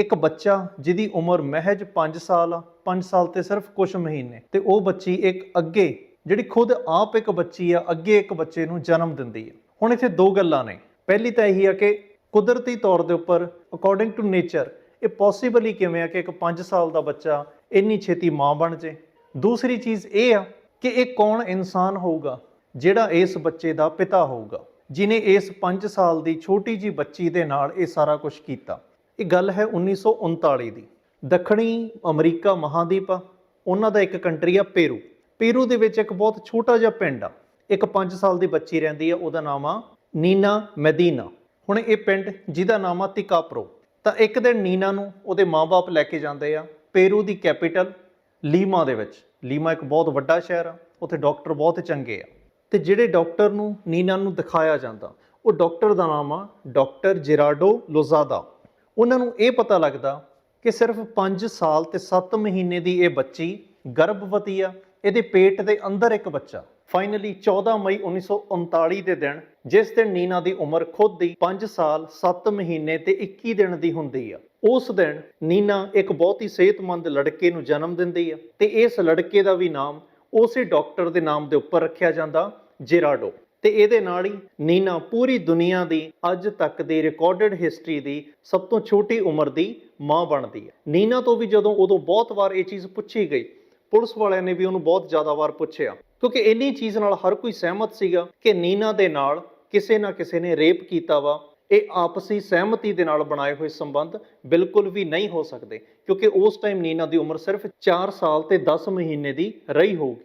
ਇੱਕ ਬੱਚਾ ਜਿਹਦੀ ਉਮਰ ਮਹਿਜ 5 ਸਾਲ ਆ 5 ਸਾਲ ਤੇ ਸਿਰਫ ਕੁਝ ਮਹੀਨੇ, ਤੇ ਉਹ ਬੱਚੀ ਇੱਕ ਅੱਗੇ, ਜਿਹੜੀ ਖੁਦ ਆਪ ਇੱਕ ਬੱਚੀ ਆ, ਅੱਗੇ ਇੱਕ ਬੱਚੇ ਨੂੰ ਜਨਮ ਦਿੰਦੀ ਆ। ਹੁਣ ਇੱਥੇ ਦੋ ਗੱਲਾਂ ਨੇ। ਪਹਿਲੀ ਤਾਂ ਇਹੀ ਆ ਕਿ ਕੁਦਰਤੀ ਤੌਰ ਦੇ ਉੱਪਰ ਅਕੋਰਡਿੰਗ ਟੂ ਨੇਚਰ ਇਹ ਪੋਸੀਬਲ ਹੀ ਕਿਵੇਂ ਆ ਕਿ ਇੱਕ 5 ਸਾਲ ਦਾ ਬੱਚਾ ਇੰਨੀ ਛੇਤੀ ਮਾਂ ਬਣ ਜੇ। ਦੂਸਰੀ ਚੀਜ਼ ਇਹ ਆ ਕਿ ਇਹ ਕੌਣ ਇਨਸਾਨ ਹੋਊਗਾ, ਜਿਹੜਾ ਇਸ ਬੱਚੇ ਦਾ ਪਿਤਾ ਹੋਊਗਾ, ਜਿਨੇ ਇਸ 5 ਸਾਲ ਦੀ ਛੋਟੀ ਜੀ ਬੱਚੀ ਦੇ ਨਾਲ ਇਹ ਸਾਰਾ ਕੁਝ ਕੀਤਾ। ਇਹ ਗੱਲ ਹੈ 1939 ਦੀ। ਦੱਖਣੀ ਅਮਰੀਕਾ ਮਹਾਦੀਪ ਆ ਉਹਨਾਂ ਦਾ ਇੱਕ ਕੰਟਰੀ ਆ ਪੇਰੂ। ਪੇਰੂ ਦੇ ਵਿੱਚ ਇੱਕ ਬਹੁਤ ਛੋਟਾ ਜਿਹਾ ਪਿੰਡ ਆ। ਇੱਕ 5 ਸਾਲ ਦੀ ਬੱਚੀ ਰਹਿੰਦੀ ਆ, ਉਹਦਾ ਨਾਮ ਆ ਨੀਨਾ ਮੈਦੀਨਾ। ਹੁਣ ਇਹ ਪਿੰਡ, ਜਿਹਦਾ ਨਾਮ ਆ ਤਿਕਾਪਰੋ। ਤਾਂ ਇੱਕ ਦਿਨ ਨੀਨਾ ਨੂੰ ਉਹਦੇ ਮਾਪੇ ਲੈ ਕੇ ਜਾਂਦੇ ਆ ਪੇਰੂ ਦੀ ਕੈਪੀਟਲ ਲੀਮਾ ਦੇ ਵਿੱਚ। ਲੀਮਾ ਇੱਕ ਬਹੁਤ ਵੱਡਾ ਸ਼ਹਿਰ ਆ, ਉੱਥੇ ਡਾਕਟਰ ਬਹੁਤ ਚੰਗੇ ਆ। ਤੇ ਜਿਹੜੇ ਡਾਕਟਰ ਨੂੰ ਨੀਨਾ ਨੂੰ ਦਿਖਾਇਆ ਜਾਂਦਾ, ਉਹ ਡਾਕਟਰ ਦਾ ਨਾਮ ਆ ਡਾਕਟਰ ਜੈਰਾਡੋ ਲੋਜ਼ਾਦਾ। ਉਹਨਾਂ ਨੂੰ ਇਹ ਪਤਾ ਲੱਗਦਾ ਕਿ ਸਿਰਫ 5 ਸਾਲ ਤੇ 7 ਮਹੀਨੇ ਦੀ ਇਹ ਬੱਚੀ ਗਰਭਵਤੀ ਆ, ਇਹਦੇ ਪੇਟ ਦੇ ਅੰਦਰ ਇੱਕ ਬੱਚਾ। ਫਾਈਨਲੀ 14 ਮਈ 1939 ਦੇ ਦਿਨ, ਜਿਸ ਦਿਨ ਨੀਨਾ ਦੀ ਉਮਰ ਖੁਦ ਦੀ 5 ਸਾਲ 7 ਮਹੀਨੇ ਤੇ 21 ਦਿਨ ਦੀ ਹੁੰਦੀ ਆ। ਉਸ ਦਿਨ ਨੀਨਾ ਇੱਕ ਬਹੁਤ ਹੀ ਸਿਹਤਮੰਦ ਲੜਕੇ ਨੂੰ ਜਨਮ ਦਿੰਦੀ ਆ ਤੇ ਇਸ ਲੜਕੇ ਦਾ ਵੀ ਨਾਮ ਉਸੇ ਡਾਕਟਰ ਦੇ ਨਾਮ ਦੇ ਉੱਪਰ ਰੱਖਿਆ ਜਾਂਦਾ, ਜੇਰਾਡੋ। ਤੇ ਇਹਦੇ ਨਾਲ ਹੀ ਨੀਨਾ ਪੂਰੀ ਦੁਨੀਆ ਦੀ ਅੱਜ ਤੱਕ ਦੀ ਰਿਕਾਰਡਡ ਹਿਸਟਰੀ ਦੀ ਸਭ ਤੋਂ ਛੋਟੀ ਉਮਰ ਦੀ ਮਾਂ ਬਣਦੀ ਹੈ। ਨੀਨਾ ਤੋਂ ਵੀ ਜਦੋਂ ਉਦੋਂ ਬਹੁਤ ਵਾਰ ਇਹ ਚੀਜ਼ ਪੁੱਛੀ ਗਈ, ਪੁਲਿਸ ਵਾਲਿਆਂ ਨੇ ਵੀ ਉਹਨੂੰ ਬਹੁਤ ਜ਼ਿਆਦਾ ਵਾਰ ਪੁੱਛਿਆ, ਕਿਉਂਕਿ ਇੰਨੀ ਚੀਜ਼ ਨਾਲ ਹਰ ਕੋਈ ਸਹਿਮਤ ਸੀਗਾ ਕਿ ਨੀਨਾ ਦੇ ਨਾਲ ਕਿਸੇ ਨਾ ਕਿਸੇ ਨੇ ਰੇਪ ਕੀਤਾ ਵਾ। ਇਹ ਆਪਸੀ ਸਹਿਮਤੀ ਦੇ ਨਾਲ ਬਣਾਏ ਹੋਏ ਸੰਬੰਧ ਬਿਲਕੁਲ ਵੀ ਨਹੀਂ ਹੋ ਸਕਦੇ, ਕਿਉਂਕਿ ਉਸ ਟਾਈਮ ਨੀਨਾ ਦੀ ਉਮਰ ਸਿਰਫ 4 ਸਾਲ ਤੇ 10 ਮਹੀਨੇ ਦੀ ਰਹੀ ਹੋਊਗੀ।